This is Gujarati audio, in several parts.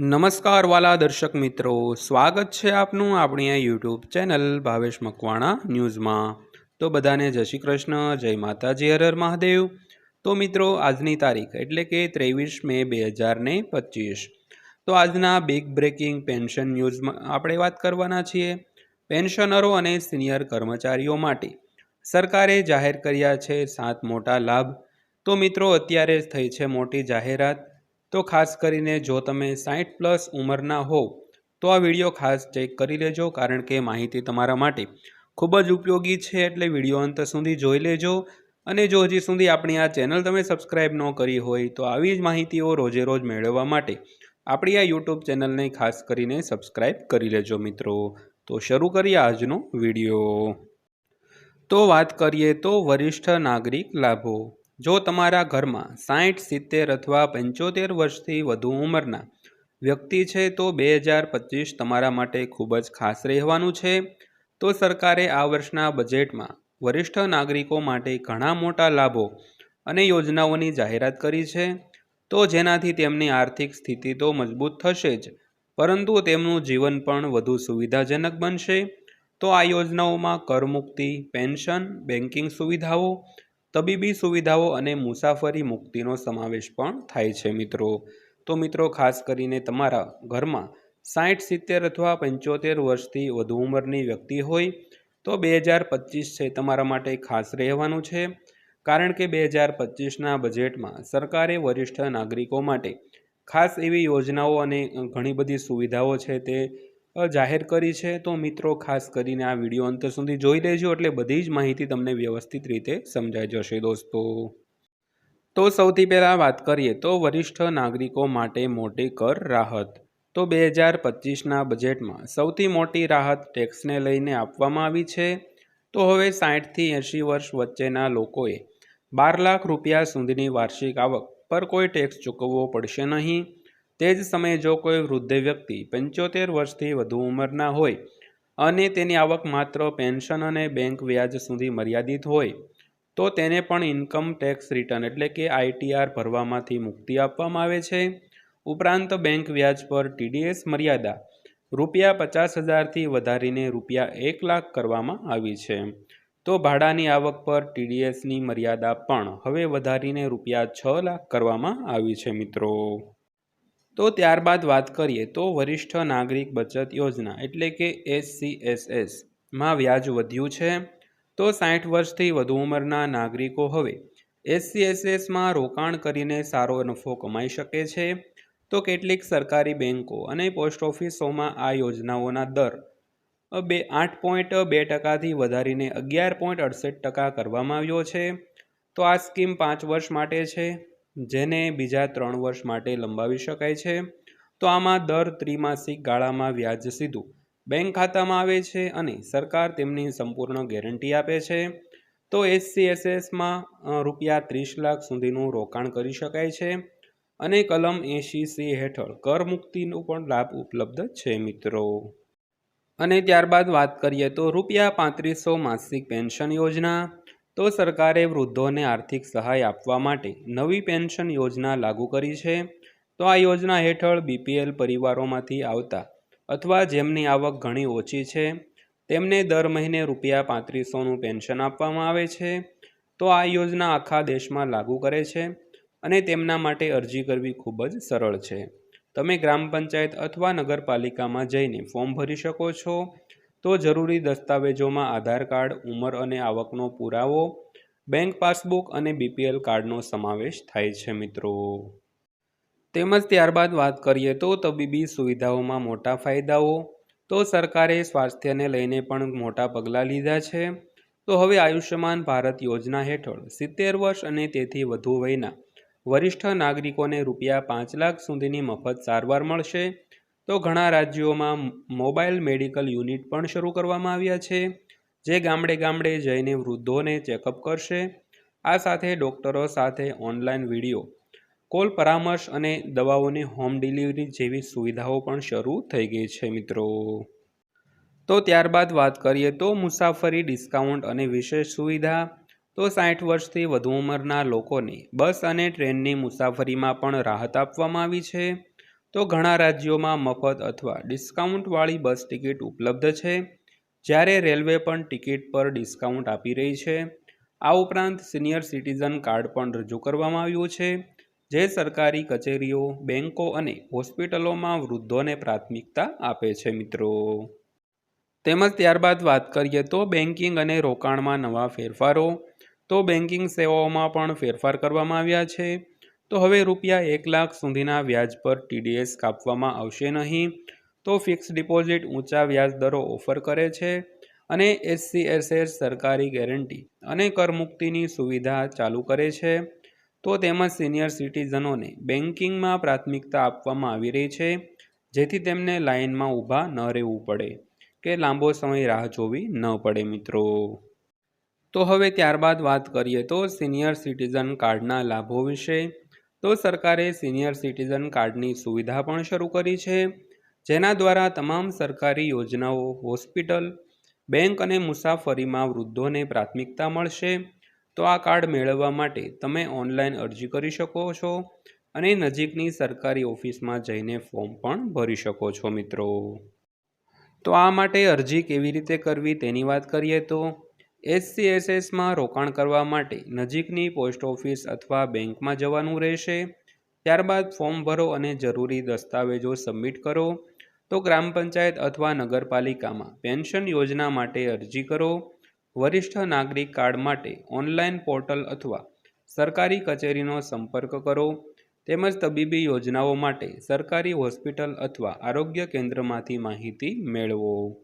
નમસ્કાર વાલા દર્શક મિત્રો, સ્વાગત છે આપનું આપણી આ યુટ્યુબ ચેનલ ભાવેશ મકવાણા ન્યૂઝમાં. તો બધાને જય શ્રી કૃષ્ણ, જય માતાજી, હર હર મહાદેવ. તો મિત્રો, આજની તારીખ એટલે કે ત્રેવીસ મે બે હજાર ને પચીસ. તો આજના બિગ બ્રેકિંગ પેન્શન ન્યૂઝમાં આપણે વાત કરવાના છીએ. પેન્શનરો અને સિનિયર કર્મચારીઓ માટે સરકારે જાહેર કર્યા છે સાત મોટા લાભ. તો મિત્રો, અત્યારે થઈ છે મોટી જાહેરાત. તો ખાસ કરીને જો તમે સાઠ પ્લસ ઉંમરના હોવ તો આ વીડિયો ખાસ ચેક કરી લેજો કારણ કે માહિતી તમારા માટે ખૂબ જ ઉપયોગી છે એટલે વીડિયો અંત સુધી જોઈ લેજો. અને જો હજી સુધી આપણી આ ચેનલ તમે સબસ્ક્રાઈબ ન કરી હોય, તો આવી જ માહિતીઓ રોજે રોજ મેળવવા માટે આપણી આ યુટ્યુબ ચેનલને ખાસ કરીને સબસ્ક્રાઈબ કરી લેજો મિત્રો. તો શરૂ કરીએ આજનો વીડિયો. તો વાત કરીએ તો વરિષ્ઠ નાગરિક લાભો. જો તમારા ઘરમાં સાઠ સિત્તેર અથવા પંચોતેર વર્ષથી વધુ ઉંમરના વ્યક્તિ છે તો બે હજાર પચીસ તમારા માટે ખૂબ જ ખાસ રહેવાનું છે. તો સરકારે આ વર્ષના બજેટમાં વરિષ્ઠ નાગરિકો માટે ઘણા મોટા લાભો અને યોજનાઓની જાહેરાત કરી છે. તો જેનાથી તેમની આર્થિક સ્થિતિ તો મજબૂત થશે જ, પરંતુ તેમનું જીવન પણ વધુ સુવિધાજનક બનશે. તો આ યોજનાઓમાં કરમુક્તિ, પેન્શન, બેન્કિંગ સુવિધાઓ તબીબી સુવિધાઓ અને મુસાફરી મુક્તિનો સમાવેશ પણ થાય છે મિત્રો. તો મિત્રો, ખાસ કરીને તમારા ઘરમાં સાઠ સિત્તેર અથવા પંચોતેર વર્ષથી વધુ ઉંમરની વ્યક્તિ હોય તો બે હજાર પચીસ છે તમારા માટે ખાસ રહેવાનું છે. કારણ કે બે હજાર પચીસના બજેટમાં સરકારે વરિષ્ઠ નાગરિકો માટે ખાસ એવી યોજનાઓ અને ઘણી બધી સુવિધાઓ છે તે જાહેર કરી છે, તો મિત્રો ખાસ કરીને આ વીડિયો અંત સુધી જોઈ લેજો, એટલે બધી જ માહિતી તમને વ્યવસ્થિત રીતે સમજાઈ જશે દોસ્તો. તો સૌથી પહેલાં વાત કરીએ, તો વરિષ્ઠ નાગરિકો માટે મોટી કર રાહત. તો બે હજાર પચીસના બજેટમાં સૌથી મોટી રાહત ટેક્સને લઈને આપવામાં આવી છે. તો હવે સાઠથી એંશી વર્ષ વચ્ચેના લોકોએ બાર લાખ રૂપિયા સુધીની વાર્ષિક આવક પર કોઈ ટેક્સ ચૂકવવો પડશે નહીં. તે જ સમયે જો કોઈ વૃદ્ધ વ્યક્તિ પંચોતેર વર્ષથી વધુ ઉંમરના હોય અને તેની આવક માત્ર પેન્શન અને બેંક વ્યાજ સુધી મર્યાદિત હોય, તો તેને પણ ઇન્કમ ટેક્સ રિટર્ન એટલે કે આઈટીઆર ભરવામાંથી મુક્તિ આપવામાં આવે છે. ઉપરાંત બેંક વ્યાજ પર ટીડીએસ મર્યાદા રૂપિયા પચાસ હજારથી વધારીને રૂપિયા એક લાખ કરવામાં આવી છે. તો ભાડાની આવક પર ટીડીએસની મર્યાદા પણ હવે વધારીને રૂપિયા છ લાખ કરવામાં આવી છે મિત્રો. તો ત્યારબાદ વાત કરીએ તો વરિષ્ઠ નાગરિક બચત યોજના એટલે કે એસસીએસએસમાં વ્યાજ વધ્યું છે. તો સાઠ વર્ષથી વધુ ઉંમરના નાગરિકો હવે એસસીએસએસમાં રોકાણ કરીને સારો નફો કમાઈ શકે છે. તો કેટલીક સરકારી બેન્કો અને પોસ્ટ ઓફિસોમાં આ યોજનાઓના દર બે આઠ પોઈન્ટ બે ટકાથી વધારીને અગિયાર પોઈન્ટ અડસઠ ટકા કરવામાં આવ્યો છે. તો આ સ્કીમ પાંચ વર્ષ માટે છે. જેને બીજા ત્રણ વર્ષ માટે લંબાવી શકાય છે. તો આમાં દર ત્રિમાસિક ગાળામાં વ્યાજ સીધું બેંક ખાતામાં આવે છે અને સરકાર તેમની સંપૂર્ણ ગેરંટી આપે છે. તો એસસીએસએસમાં રૂપિયા ત્રીસ લાખ સુધીનું રોકાણ કરી શકાય છે અને કલમ એંશી સી હેઠળ કર મુક્તિનો પણ લાભ ઉપલબ્ધ છે મિત્રો. અને ત્યારબાદ વાત કરીએ તો રૂપિયા પાંત્રીસો માસિક પેન્શન યોજના. તો સરકારે વૃદ્ધોને આર્થિક સહાય આપવા માટે નવી પેન્શન યોજના લાગુ કરી છે. તો આ યોજના હેઠળ બીપીએલ પરિવારોમાંથી આવતા અથવા જેમની આવક ઘણી ઓછી છે, તેમને દર મહિને રૂપિયા પાંત્રીસોનું પેન્શન આપવામાં આવે છે. તો આ યોજના આખા દેશમાં લાગુ કરે છે અને તેમના માટે અરજી કરવી ખૂબ જ સરળ છે. તમે ગ્રામ પંચાયત અથવા નગરપાલિકામાં જઈને ફોર્મ ભરી શકો છો. તો જરૂરી દસ્તાવેજોમાં આધાર કાર્ડ, ઉંમર અને આવકનો પુરાવો, બેંક પાસબુક અને બીપીએલ કાર્ડનો સમાવેશ થાય છે, મિત્રો. તેમજ ત્યારબાદ વાત કરીએ તો તબીબી સુવિધાઓમાં મોટા ફાયદાઓ. તો સરકારે સ્વાસ્થ્યને લઈને પણ મોટા પગલાં લીધા છે. તો હવે આયુષ્યમાન ભારત યોજના હેઠળ સિત્તેર વર્ષ અને તેથી વધુ વયના વરિષ્ઠ નાગરિકોને રૂપિયા પાંચ લાખ સુધીની મફત સારવાર મળશે. તો ઘણા રાજ્યોમાં મોબાઈલ મેડિકલ યુનિટ પણ શરૂ કરવામાં આવ્યા છે, જે ગામડે ગામડે જઈને વૃદ્ધોને ચેકઅપ કરશે. આ સાથે ડૉક્ટરો સાથે ઓનલાઈન વીડિયો, કોલ પરામર્શ અને દવાઓની હોમ ડિલિવરી જેવી સુવિધાઓ પણ શરૂ થઈ ગઈ છે મિત્રો. તો ત્યારબાદ વાત કરીએ તો મુસાફરી ડિસ્કાઉન્ટ અને વિશેષ સુવિધા. તો સાઠ વર્ષથી વધુ ઉંમરના લોકોને બસ અને ટ્રેનની મુસાફરીમાં પણ રાહત આપવામાં આવી છે. તો ઘણા રાજ્યોમાં મફત અથવા ડિસ્કાઉન્ટવાળી બસ ટિકિટ ઉપલબ્ધ છે. જ્યારે રેલવે પણ ટિકિટ પર ડિસ્કાઉન્ટ આપી રહી છે. આ ઉપરાંત સિનિયર સિટીઝન કાર્ડ પણ રજૂ કરવામાં આવ્યું છે, જે સરકારી કચેરીઓ બેન્કો અને હોસ્પિટલોમાં વૃદ્ધોને પ્રાથમિકતા આપે છે, મિત્રો. તેમજ ત્યારબાદ વાત કરીએ તો બેન્કિંગ અને રોકાણમાં નવા ફેરફારો. તો બેન્કિંગ સેવાઓમાં પણ ફેરફાર કરવામાં આવ્યા છે. તો હવે રૂપિયા એક લાખ સુધીના વ્યાજ પર ટીડીએસ કાપવામાં આવશે નહીં. તો ફિક્સ ડિપોઝિટ ઊંચા વ્યાજ દરો ઓફર કરે છે અને એસસીએસએસ સરકારી ગેરંટી અને કરમુક્તિની સુવિધા ચાલુ કરે છે. તો તેમજ સિનિયર સિટીઝનોને બેન્કિંગમાં પ્રાથમિકતા આપવામાં આવી રહી છે, જેથી તેમને લાઇનમાં ઊભા ન રહેવું પડે કે લાંબો સમય રાહ જોવી ન પડે મિત્રો. તો હવે ત્યારબાદ વાત કરીએ તો સિનિયર સિટીઝન કાર્ડના લાભો વિશે. તો સરકારે સિનિયર સિટીઝન કાર્ડની સુવિધા પણ શરૂ કરી છે, જેના દ્વારા તમામ સરકારી યોજનાઓ, હોસ્પિટલ, બેંક અને મુસાફરીમાં વૃદ્ધોને પ્રાથમિકતા મળશે. તો આ કાર્ડ મેળવવા માટે તમે ઓનલાઈન અરજી કરી શકો છો અને નજીકની સરકારી ઓફિસમાં જઈને ફોર્મ પણ ભરી શકો છો મિત્રો. તો આ માટે અરજી કેવી રીતે કરવી તેની વાત કરીએ તો એસસીએસએસમાં રોકાણ કરવા માટે નજીકની પોસ્ટ ઓફિસ અથવા બેંકમાં જવાનું રહેશે. ત્યારબાદ ફોર્મ ભરો અને જરૂરી દસ્તાવેજો સબમિટ કરો. તો ગ્રામ પંચાયત અથવા નગરપાલિકામાં પેન્શન યોજના માટે અરજી કરો. વરિષ્ઠ નાગરિક કાર્ડ માટે ઓનલાઈન પોર્ટલ અથવા સરકારી કચેરીનો સંપર્ક કરો. તેમજ તબીબી યોજનાઓ માટે સરકારી હોસ્પિટલ અથવા આરોગ્ય કેન્દ્રમાંથી માહિતી મેળવો.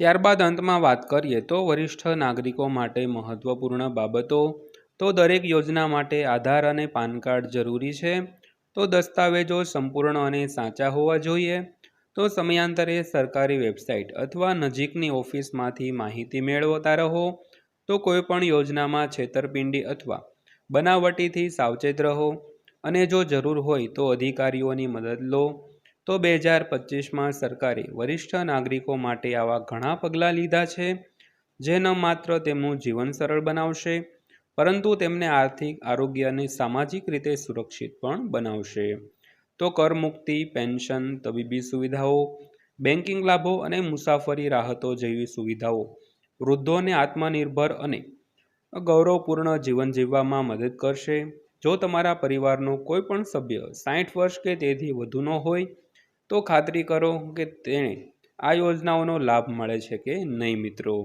ત્યારબાદ અંતમાં વાત કરીએ તો વરિષ્ઠ નાગરિકો માટે મહત્વપૂર્ણ બાબતો. તો દરેક યોજના માટે આધાર અને પાન કાર્ડ જરૂરી છે. તો દસ્તાવેજો સંપૂર્ણ અને સાચા હોવા જોઈએ. તો સમયાંતરે સરકારી વેબસાઇટ અથવા નજીકની ઓફિસમાંથી માહિતી મેળવતા રહો. તો કોઈપણ યોજનામાં છેતરપિંડી અથવા બનાવટીથી સાવચેત રહો. અને જો જરૂર હોય તો અધિકારીઓની મદદ લો. તો બે હજાર પચીસમાં સરકારે વરિષ્ઠ નાગરિકો માટે આવા ઘણા પગલાં લીધા છે, જે ન માત્ર તેમનું જીવન સરળ બનાવશે, પરંતુ તેમને આર્થિક, આરોગ્ય અને સામાજિક રીતે સુરક્ષિત પણ બનાવશે. તો કરમુક્તિ પેન્શન, તબીબી સુવિધાઓ બેન્કિંગ લાભો અને મુસાફરી રાહતો જેવી સુવિધાઓ વૃદ્ધોને આત્મનિર્ભર અને ગૌરવપૂર્ણ જીવન જીવવામાં મદદ કરશે. જો તમારા પરિવારનો કોઈ પણ સભ્ય સાઠ વર્ષ કે તેથી વધુનો હોય તો ખાતરી કરો કે તેણે આ યોજનાઓનો લાભ મળે છે કે નહીં મિત્રો.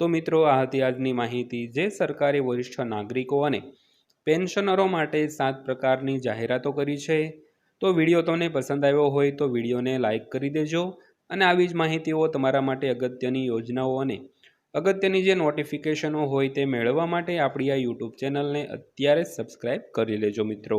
તો મિત્રો, આ હતી આજની માહિતી જે સરકારે વરિષ્ઠ નાગરિકો અને પેન્શનરો માટે સાત પ્રકારની જાહેરાતો કરી છે. તો વીડિયો તમને પસંદ આવ્યો હોય તો વિડીયોને લાઇક કરી દેજો અને આવી જ માહિતીઓ તમારા માટે અગત્યની યોજનાઓ અને અગત્યની જે નોટિફિકેશનો હોય તે મેળવવા માટે આપણી આ યુટ્યુબ ચેનલને અત્યારે જ સબસ્ક્રાઈબ કરી લેજો મિત્રો.